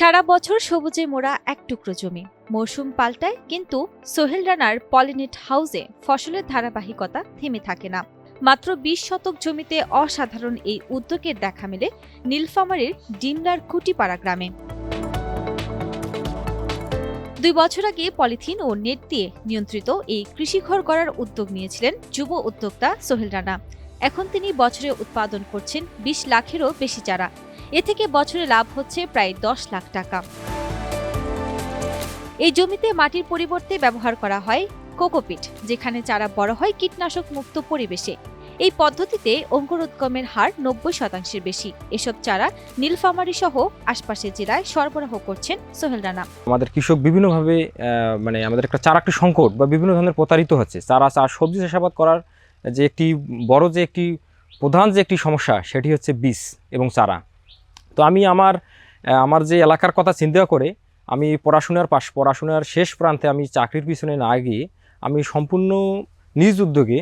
সারা বছর সবুজে মোড়া এক টুকরো জমি। মৌসুম পাল্টায়, কিন্তু সোহেল রানার পলিনেট হাউসে ফসলের ধারাবাহিকতা থেমে থাকে না। মাত্র বিশ শতক জমিতে অসাধারণ এই উদ্যোগের দেখা মেলে নীলফামারীর ডিমলার কুটিপাড়া গ্রামে। দুই বছর আগে পলিথিন ও নেট দিয়ে নিয়ন্ত্রিত এই কৃষিঘর গড়ার উদ্যোগ নিয়েছিলেন যুব উদ্যোক্তা সোহেল রানা। এখন তিনি বছরে উৎপাদন করছেন বিশ লাখেরও বেশি চারা। এ থেকে বছরে লাভ হচ্ছে প্রায় দশ লাখ টাকা। এই জমিতে মাটির পরিবর্তে ব্যবহার করা হয় কোকোপিট, যেখানে চারা বড় হয় কীটনাশক মুক্ত পরিবেশে। এই পদ্ধতিতে অঙ্কুরোদ্গমের হার নব্বই শতাংশের বেশি। এসব চারা নীলফামারী সহ আশপাশের জেলায় সরবরাহ করছেন সোহেল রানা। আমাদের কৃষক বিভিন্নভাবে মানে আমাদের একটা চারা একটি সংকট বা বিভিন্ন ধরনের প্রতারিত হচ্ছে। চারা চাষ সবজি চাষাবাদ করার যে একটি বড় যে একটি প্রধান যে একটি সমস্যা, সেটি হচ্ছে বীজ এবং চারা। তো আমি আমার আমার যে এলাকার কথা চিন্তা করে আমি পড়াশোনার পাশ পড়াশোনার শেষ প্রান্তে আমি চাকরির পিছনে না গিয়ে আমি সম্পূর্ণ নিজ উদ্যোগে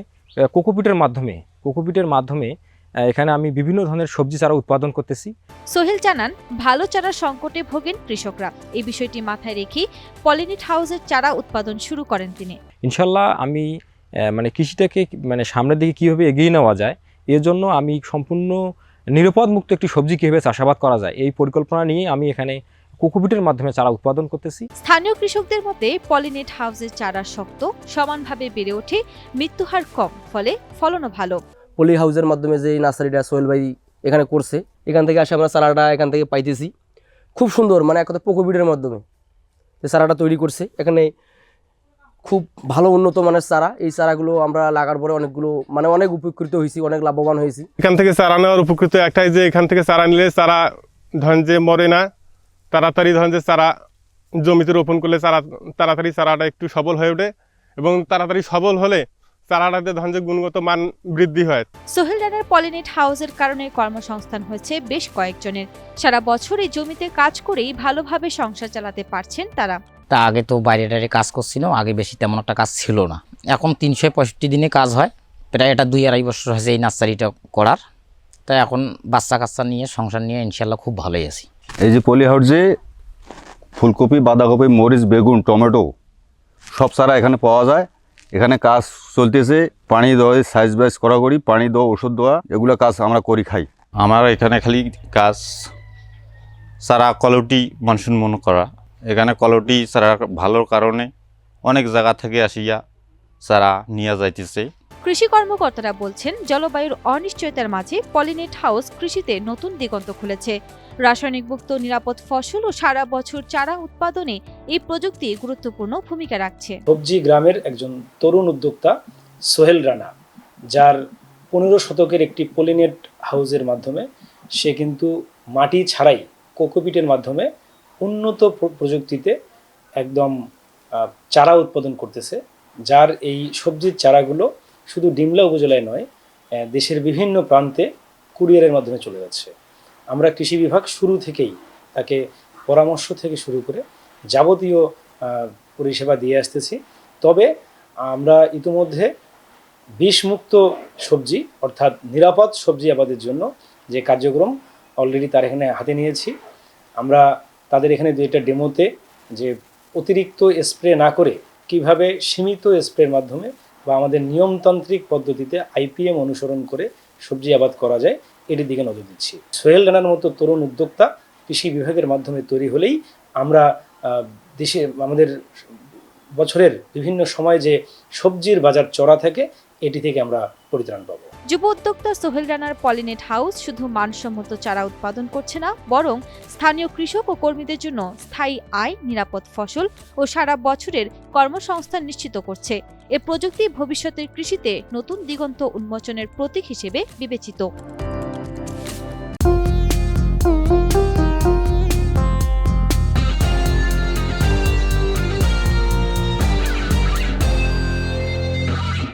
কোকোপিটের মাধ্যমে কোকোপিটের মাধ্যমে এখানে আমি বিভিন্ন ধরনের সবজি চারা উৎপাদন করতেছি। সোহেল জানান ভালো চারার সংকটে ভোগেন কৃষকরা। এই বিষয়টি মাথায় রেখে পলিনিট হাউসের চারা উৎপাদন শুরু করেন তিনি। ইনশাল্লাহ আমি মানে কৃষিটাকে মানে সামনের দিকে কীভাবে এগিয়ে নেওয়া যায় এর জন্য আমি সম্পূর্ণ নিরাপদ মুক্ত একটি সবজি কীভাবে চাষাবাদ করা যায়? এই পরিকল্পনা নিয়ে আমি এখানে কোকোপিটের মাধ্যমে চারা উৎপাদন করতেছি। স্থানীয় কৃষকদের মতে পলিনেট হাউসের চারা শক্ত সমানভাবে বেড়ে ওঠে মৃত্যুহার কম ফলে ফলনও ভালো। পলি হাউসের মাধ্যমে যে নার্সারিটা সোহেল ভাই এখানে করছে এখান থেকে আসে আমরা চারাটা এখান থেকে পাইতেছি। খুব সুন্দর মানে এক কথা পোকোপিটের মাধ্যমে যে চারাটা তৈরি করছে। এখানে খুব ভালো উন্নত মানের চারা। এই চারাগুলো আমরা লাগার পরে অনেকগুলো মানে অনেক উপকৃত হয়েছি অনেক লাভবান হয়েছি। এখান থেকে চারা নেওয়ার উপকৃত একটাই যে এখান থেকে চারা নিলে চারা ধরেন যে মরে না তাড়াতাড়ি ধরেন যে চারা জমিতে রোপণ করলে চারা তাড়াতাড়ি চারাটা একটু সবল হয়ে ওঠে এবং তাড়াতাড়ি সবল হলে চারাটাতে ধরেন যে গুণগত মান বৃদ্ধি হয়। সোহেল রানার পলিনেট হাউসের কারণে কর্মসংস্থান হয়েছে বেশ কয়েকজনের। সারা বছর এই জমিতে কাজ করেই ভালোভাবে সংসার চালাতে পারছেন তারা। তা আগে তো বাইরে টাইরে কাজ করছিল আগে বেশি তেমন একটা কাজ ছিল না। এখন তিনশো পঁয়ষট্টি দিনে কাজ হয় প্রায় এটা দুই আড়াই বছর হয়েছে এই নার্সারিটা করার। তাই এখন বাচ্চা কাচ্চা নিয়ে সংসার নিয়ে ইনশাল্লাহ খুব ভালোই আছি। এই যে পলি হাউসে ফুলকপি বাঁধাকপি মরিচ বেগুন টমেটো সব সারা এখানে পাওয়া যায়। এখানে কাজ চলতেছে পানি দেওয়া সাইজ বাইজ করা করি পানি দেওয়া ওষুধ দেওয়া এগুলো কাজ আমরা করি খাই। আমার এখানে খালি কাজ সারা কলটি মনসুন মনে করা। এখানে কলটি সারা ভালোর কারণে অনেক জায়গা থেকে আসিয়া সারা নিয়ে যাইতেছে। কৃষি কর্মকর্তারা বলছেন জলবায়ুর অনিশ্চয়তার মাঝে পলিনেট হাউস কৃষিতে নতুন দিগন্ত খুলেছে। রাসায়নিক মুক্ত নিরাপদ ফসল ও সারা বছর চারা উৎপাদনে এই প্রযুক্তি গুরুত্বপূর্ণ ভূমিকা রাখছে। সবজি গ্রামের একজন তরুণ উদ্যোক্তা সোহেল রানা যার পনেরো শতকের একটি পলিনেট হাউসের মাধ্যমে সে কিন্তু মাটি ছাড়াই কোকোপিটের মাধ্যমে উন্নত প্র- প্রযুক্তিতে একদম চারা উৎপাদন করতেছে, যার এই সবজির চারাগুলো শুধু ডিমলা উপজেলায় নয় দেশের বিভিন্ন প্রান্তে কুরিয়ারের মাধ্যমে চলে যাচ্ছে। আমরা কৃষি বিভাগ শুরু থেকেই তাকে পরামর্শ থেকে শুরু করে যাবতীয় পরিষেবা দিয়ে আসতেছি। তবে আমরা ইতিমধ্যে বিষমুক্ত সবজি, অর্থাৎ নিরাপদ সবজি আবাদের জন্য যে কার্যক্রম অলরেডি তার এখানে হাতে নিয়েছি, আমরা তাদের এখানে দুইটা ডেমোতে যে অতিরিক্ত স্প্রে না করে কীভাবে সীমিত স্প্রের মাধ্যমে বা আমাদের নিয়মতান্ত্রিক পদ্ধতিতে আইপিএম অনুসরণ করে সবজি আবাদ করা যায়, এটির দিকে নজর দিচ্ছি। সোহেল রানার মতো তরুণ উদ্যোক্তা কৃষি বিভাগের মাধ্যমে তৈরি হলেই আমরা দেশে আমাদের বছরের বিভিন্ন সময় যে সবজির বাজার চড়া থাকে, এটি থেকে আমরা পরিত্রাণ পাবো। যুব উদ্যোক্তা সোহেল রানার পলিনেট হাউস শুধু মানসম্মত চারা উৎপাদন করছে না, বরং স্থানীয় কৃষক ও কর্মীদের জন্য স্থায়ী আয়, নিরাপদ ফসল ও সারা বছরের কর্মসংস্থান নিশ্চিত করছে। এ প্রযুক্তি ভবিষ্যতের কৃষিতে নতুন দিগন্ত উন্মোচনের প্রতীক হিসেবে বিবেচিত।